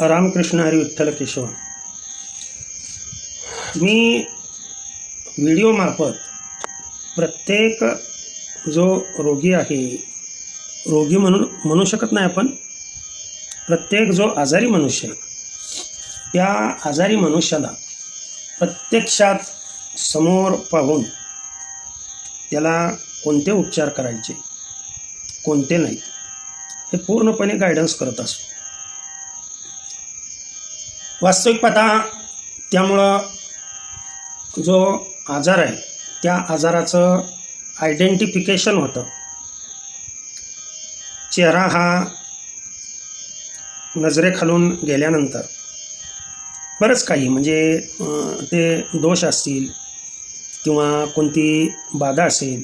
रामकृष्ण हरी विठ्ठल केशव. मी व्हिडिओमार्फत प्रत्येक जो रोगी आहे रोगी म्हणून म्हणू शकत नाही आपण प्रत्येक जो आजारी मनुष्य त्या आजारी मनुष्याला प्रत्यक्षात समोर पाहून त्याला कोणते उपचार करायचे कोणते नाही हे पूर्णपणे गायडन्स करत असतो. वास्तविक पाहता त्यामुळं जो आजार आहे त्या आजाराचं आयडेंटिफिकेशन होतं. चेहरा हा नजरेखालून गेल्यानंतर बरंच काही म्हणजे ते दोष असतील किंवा कोणती बाधा असेल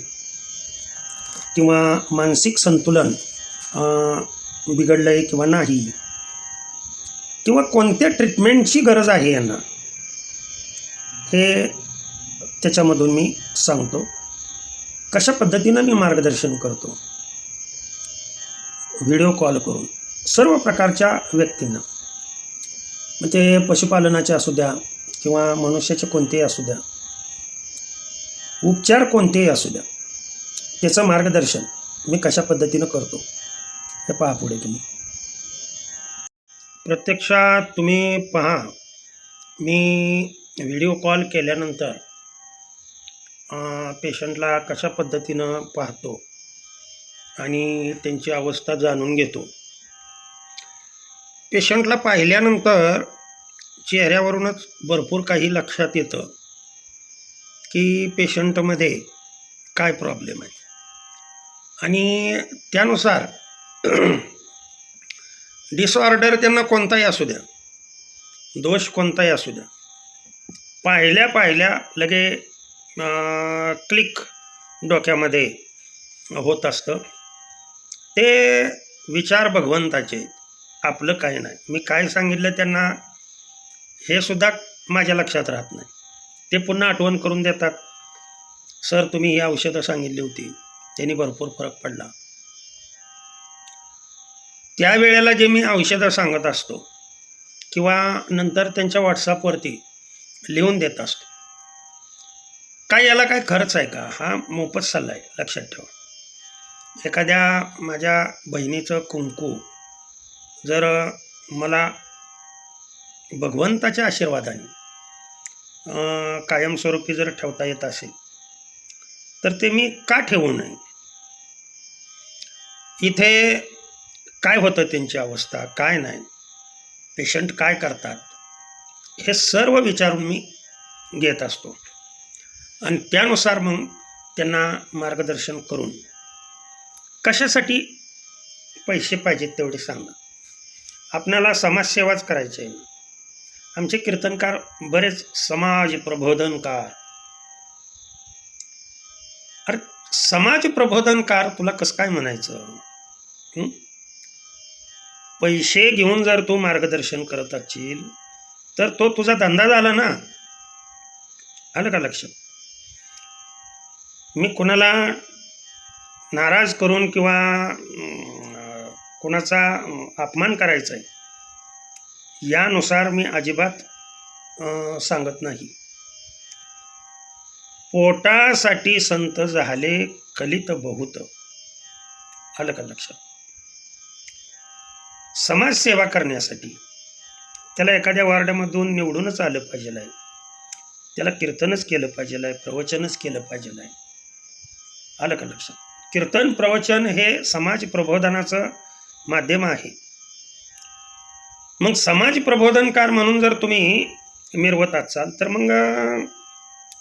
किंवा मानसिक संतुलन बिघडलं आहे किंवा नाही किंवा कोणत्या ट्रीटमेंटची गरज आहे यांना? हे त्याच्यामधून मी सांगतो. कशा पद्धतीनं मी मार्गदर्शन करतो? व्हिडिओ कॉल करून. सर्व प्रकारच्या व्यक्तींना. मग ते पशुपालनाचे असू द्या किंवा मनुष्याचे कोणतेही असू द्या. उपचार कोणतेही असू द्या. त्याचं मार्गदर्शन मी कशा पद्धतीनं करतो? हे पहा पुढे तुम्ही. प्रत्यक्षात तुम्ही पहा. मी व्हिडिओ कॉल केल्यानंतर पेशंटला कशा पद्धतीनं पाहतो आणि त्यांची अवस्था जाणून घेतो. पेशंटला पाहिल्यानंतर चेहऱ्यावरूनच भरपूर काही लक्षात येतं की पेशंटमध्ये काय प्रॉब्लेम आहे. आणि त्यानुसार डिसऑर्डर त्यांना कोणताही असू द्या. दोष कोणताही असू द्या. पाहिल्या पाहिल्या लगे क्लिक डोक्यामध्ये होत असतं. ते विचार भगवंताचे आपलं काही नाही. मी काय सांगितलं त्यांना हे सुद्धा माझ्या लक्षात राहत नाही. ते पुन्हा आठवण करून देतात. सर तुम्ही ही औषधं सांगितली होती. त्यांनी भरपूर फरक पडला. त्यावेळेला जे मी औषधं सांगत असतो किंवा नंतर त्यांच्या व्हॉट्सअपवरती लिहून देत असतो. काय याला काय खर्च आहे का? हा मोफत सल्ला आहे लक्षात ठेवा. एखाद्या माझ्या बहिणीचं कुंकू जर मला भगवंताच्या आशीर्वादाने कायमस्वरूपी जर ठेवता येत असेल तर ते मी का ठेवू नये? इथे काय होतं त्यांची अवस्था? काय नाही? पेशंट काय करतात? हे सर्व विचारून मी घेत असतो. आणि त्यानुसार मग त्यांना मार्गदर्शन करून कशासाठी पैसे पाहिजेत तेवढे सांगा. आपणाला समाजसेवाच करायची आहे. आमचे कीर्तनकार बरेच समाज प्रबोधनकार. अरे समाज प्रबोधनकार तुला कसं काय म्हणायचं? पैसे घेऊन जर तू मार्गदर्शन करत असशील तर तो तुझा धंदा झाला ना? आलं का लक्षात? मी कुणाला नाराज करून किंवा कुणाचा अपमान करायचा आहे यानुसार मी अजिबात सांगत नाही. पोटासाठी संत झाले कलित बहुत. आलं का लक्षात? समाजसेवा करण्यासाठी त्याला एखाद्या वार्डामधून निवडूनच आलं पाहिजे आहे. त्याला कीर्तनच केलं पाहिजे आहे प्रवचनच केलं पाहिजे आहे. आलं का लक्षात? कीर्तन प्रवचन हे समाज प्रबोधनाचं माध्यम आहे. मग समाज प्रबोधनकार म्हणून जर तुम्ही मिरवत असाल तर मग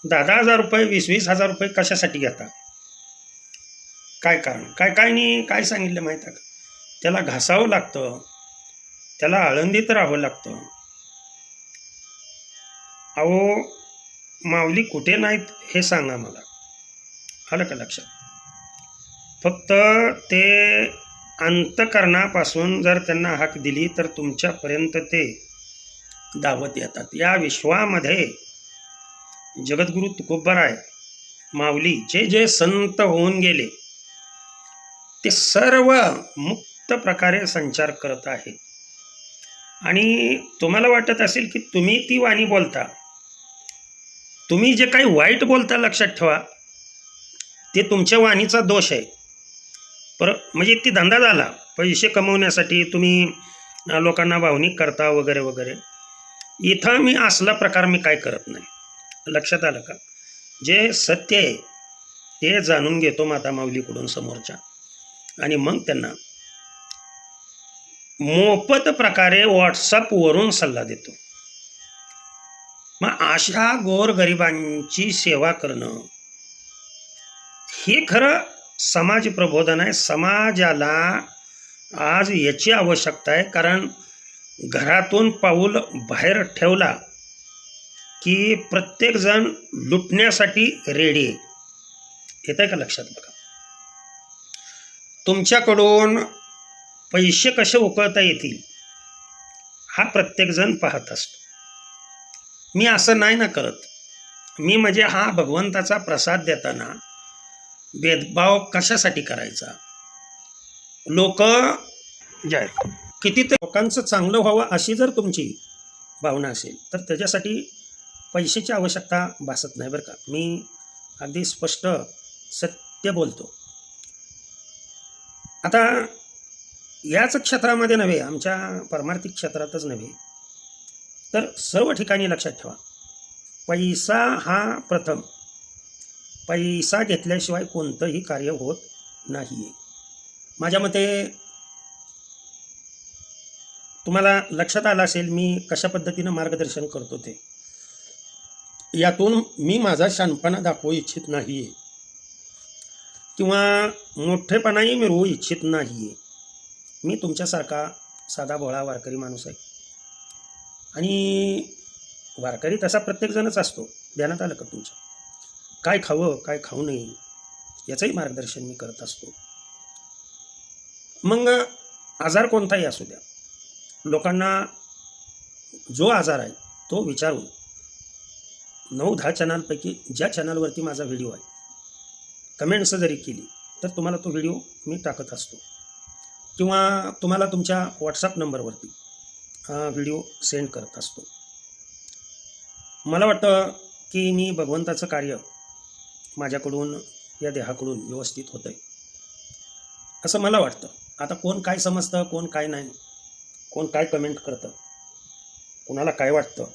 दहा दहा हजार रुपये वीस वीस हजार रुपये कशासाठी घेता? काय कारण? काय काय नाही काय सांगितलं माहीत आहे का? त्याला घासावं लागतं. त्याला आळंदीत राहावं लागतं. अहो माऊली कुठे नाहीत हे सांगा मला. आलं का लक्षात? फक्त ते अंतकरणापासून जर त्यांना हाक दिली तर तुमच्यापर्यंत ते दावत येतात. या विश्वामध्ये जगद्गुरू तुकोबराय माऊली जे जे संत होऊन गेले ते सर्व मुक्त प्रकारे संचार करत आहे. आणि तुम्हाला वाटत असेल की तुम्ही ती वाणी बोलता. तुम्ही जे काही वाईट बोलता लक्षात ठेवा. ते तुमच्या वाणीचा दोष आहे. पर म्हणजे ती धंदा झाला. पैसे कमवण्यासाठी तुम्ही लोकांना भावनिक करता वगैरे वगैरे. इथं मी असला प्रकार मी काय करत नाही. लक्षात आलं का? जे सत्य आहे ते जाणून घेतो माता माऊलीकडून समोरच्या. आणि मग त्यांना मोफत प्रकारे व्हॉट्सअपवरून सल्ला देतो. मग अशा गोरगरिबांची सेवा करणं हे खरं समाज प्रबोधन आहे. समाजाला आज याची आवश्यकता आहे. कारण घरातून पाऊल बाहेर ठेवला की प्रत्येकजण लुटण्यासाठी रेडी आहे. येत आहे का लक्षात बघा? तुमच्याकडून पैसे कसे उकळता येतील? हा प्रत्येकजण पाहत असतो. मी असं नाही ना करत. मी म्हणजे हा भगवंताचा प्रसाद देताना भेदभाव कशासाठी करायचा? लोक जे आहेत किती लोकांचं चांगलं व्हावं अशी जर तुमची भावना असेल तर त्याच्यासाठी पैशाची आवश्यकता भासत नाही बरं का. मी अगदी स्पष्ट सत्य बोलतो. आता याच क्षेत्रामध्ये नव्हे आमच्या परमार्थिक क्षेत्रातच नव्हे. तर सर्व ठिकाणी लक्षात ठेवा. पैसा हा प्रथम. पैसा घेतल्याशिवाय कोणतंही कार्य होत नाही आहे माझ्या मते तुम्हाला लक्षात आलं असेल मी कशा पद्धतीनं मार्गदर्शन करतो ते. यातून मी माझा शानपणा दाखवू इच्छित नाही आहे किंवा मोठेपणाही मिळवू इच्छित नाही आहे मी तुमच्यासारखा साधा भोळा वारकरी माणूस आहे. आणि वारकरी तसा प्रत्येकजणच असतो ध्यानात आलं का तुमच्या? काय खावं काय खाऊ नये याचंही मार्गदर्शन मी करत असतो. मग आजार कोणताही असू द्या. लोकांना जो आजार आहे तो विचारून नऊ दहा चॅनलपैकी ज्या चॅनलवरती माझा व्हिडिओ आहे कमेंट्स जरी केली तर तुम्हाला तो व्हिडिओ मी टाकत असतो. किंवा तुम्हाला तुमच्या व्हॉट्सअप नंबरवरती व्हिडिओ सेंड करत असतो. मला वाटतं की मी भगवंताचं कार्य माझ्याकडून या देहाकडून व्यवस्थित होतं आहे असं मला वाटतं. आता कोण काय समजतं कोण काय नाही कोण काय कमेंट करतं कोणाला काय वाटतं?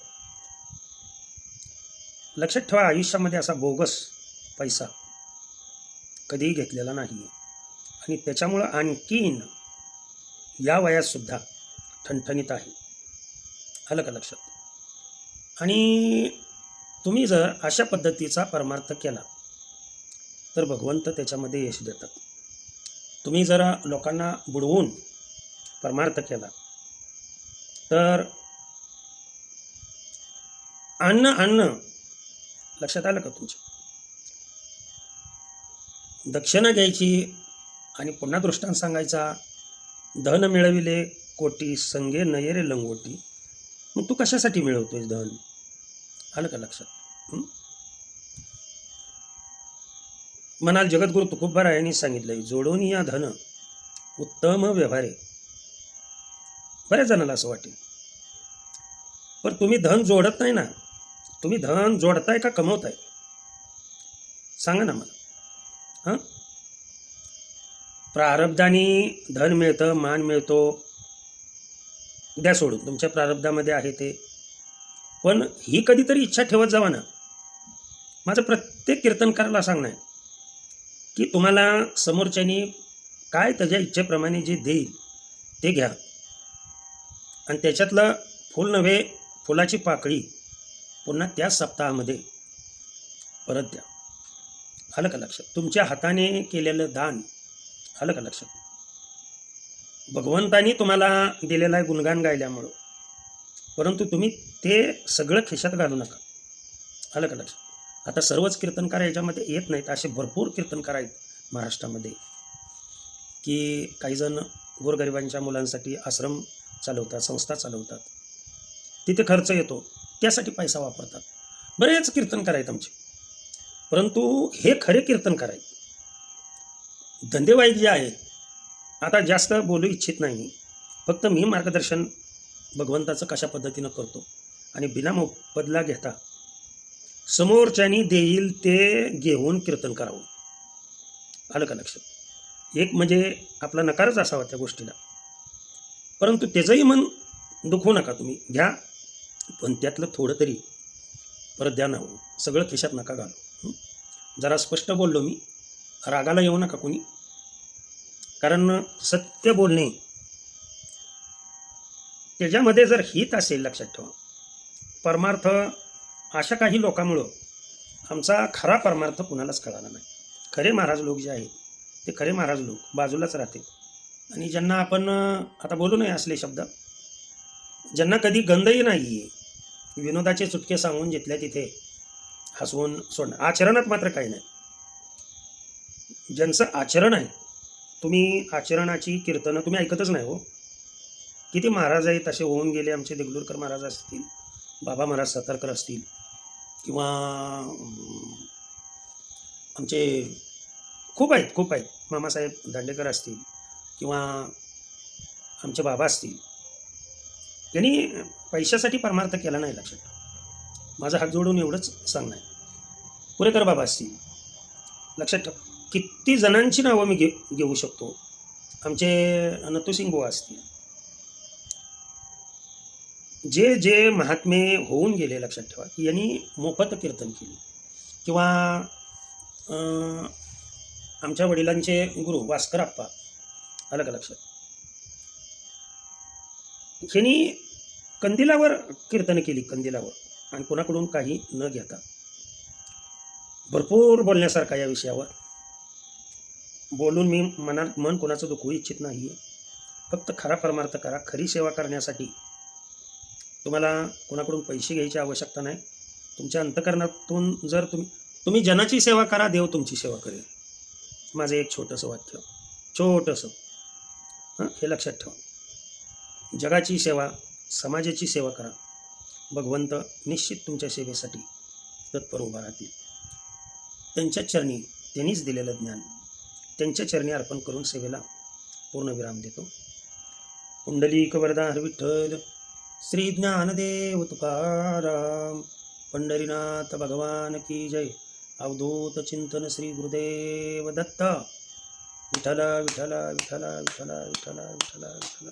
लक्षात ठेवा आयुष्यामध्ये असा बोगस पैसा कधीही घेतलेला नाही आणि त्याच्यामुळं आणखीन या वयातसुद्धा ठणठणीत आहे. आलं का लक्षात? आणि तुम्ही जर अशा पद्धतीचा परमार्थ केला तर भगवंत त्याच्यामध्ये यश देतात. तुम्ही जर लोकांना बुडवून परमार्थ केला तर अन्न अन्न लक्षात आलं का तुमच्या दक्षिणा घ्यायची आणि पुन्हा दृष्टांत सांगायचा धन मिळविले कोटी संगे नयेरे लंगोटी. मग तू कशासाठी मिळवतोयस धन? आलं का लक्षात? म्हणाल जगद्गुरु तुकोबार यांनी सांगितलंय जोडून या धन उत्तम व्यवहारे. बऱ्याच जणांना असं वाटेल. पण तुम्ही धन जोडत नाही ना? तुम्ही धन जोडताय का कमवताय? सांगा ना मला. हां? प्रारब्धाने धन मिळतं मान मिळतो द्या सोडून. तुमच्या प्रारब्धामध्ये आहे ते. पण ही कधीतरी इच्छा ठेवत जावा ना. माझं प्रत्येक कीर्तनकाराला सांगणं आहे की तुम्हाला समोरच्यानी काय त्याच्या इच्छेप्रमाणे जे देईल ते घ्या. आणि त्याच्यातलं फूल नव्हे फुलाची पाकळी पुन्हा त्याच सप्ताहामध्ये परत द्या. आलं का लक्षात? तुमच्या हाताने केलेलं दान आलं का लक्षात? भगवंतानी तुम्हाला दिलेलं आहे गुणगान गायल्यामुळं. परंतु तुम्ही ते सगळं खिशात घालू नका. आलं का लक्षात? आता सर्वच कीर्तनकार याच्यामध्ये येत नाहीत. असे भरपूर कीर्तनकार आहेत महाराष्ट्रामध्ये. की काही जण गोरगरिबांच्या मुलांसाठी आश्रम चालवतात संस्था चालवतात. तिथे खर्च येतो. त्यासाठी पैसा वापरतात. बरेच कीर्तनकार आहेत आमचे. परंतु हे खरे कीर्तनकार आहेत. धंदेवाईक जे आहेत आता जास्त बोलू इच्छित नाही. मी फक्त मी मार्गदर्शन भगवंताचं कशा पद्धतीनं करतो आणि बिना बदला घेता समोरच्यानी देईल ते घेऊन कीर्तन करावं. आलं का लक्षात? एक म्हणजे आपला नकारच असावा त्या गोष्टीला. परंतु त्याचंही मन दुखवू नका तुम्ही. घ्या पण त्यातलं थोडं तरी परत द्या ना हो. सगळं खिशात नका घालू. जरा स्पष्ट बोललो मी. रागाला येऊ नका कोणी. कारण सत्य बोलणे त्याच्यामध्ये जर हित असेल लक्षात ठेवा. परमार्थ अशा काही लोकांमुळं आमचा खरा परमार्थ कुणालाच कळाला नाही. खरे महाराज लोक जे आहेत ते खरे महाराज लोक बाजूलाच राहतील. आणि ज्यांना आपण आता बोलू नये असले शब्द ज्यांना कधी गंधही नाही आहे विनोदाचे चुटके सांगून जिथल्या तिथे हसवून सोडणं आचरणात मात्र काही नाही. ज्यांचं आचरण आहे तुम्ही आचरणाची कीर्तनं तुम्ही ऐकतच नाही हो. किती महाराज आहेत असे होऊन गेले आमचे देगलूरकर महाराज असतील बाबा महाराज सातारकर असतील किंवा आमचे खूप आहेत खूप आहेत. मामासाहेब दांडेकर असतील किंवा आमचे बाबा असतील. त्यांनी पैशासाठी परमार्थ केला नाही लक्षात माझा हात जोडून एवढंच सांगणं आहे. पुरेकर बाबा असतील लक्षात ठेवा. किती जणांची नावं मी घे घेऊ शकतो. आमचे नतुसिंग बुवा असतील. जे जे महात्मे होऊन गेले लक्षात ठेवा की यांनी मोफत कीर्तन केली. किंवा आमच्या वडिलांचे गुरु वास्कर आप्पा आलं का लक्षात? यांनी कंदिलावर कीर्तन केली कंदिलावर आणि कोणाकडून काही न घेता. भरपूर बोलण्यासारखा या विषयावर. बोलून मी मनात मन कोणाचं दुखवू इच्छित नाही आहे फक्त खरा परमार्थ करा खरी सेवा करण्यासाठी. तुम्हाला कोणाकडून पैसे घ्यायची आवश्यकता नाही. तुमच्या अंतकरणातून जर तुम्ही तुम्ही जनाची सेवा करा देव तुमची सेवा करेल. माझं एक छोटंसं वाक्य. छोटंसं. हां? हे लक्षात ठेवा. जगाची सेवा समाजाची सेवा करा. भगवंत निश्चित तुमच्या सेवेसाठी तत्पर उभा राहतील. त्यांच्या चरणी त्यांनीच दिलेलं ज्ञान. त्यांच्या चरणी अर्पण करून सेवेला पूर्णविराम देतो. पुंडलिक वरदार विठ्ठल श्री ज्ञानदेव तुकाराम पंढरीनाथ भगवान की जय. अवधूत चिंतन श्री गुरुदेव दत्त. विठला विठला विठला विठला विठला विठला विठला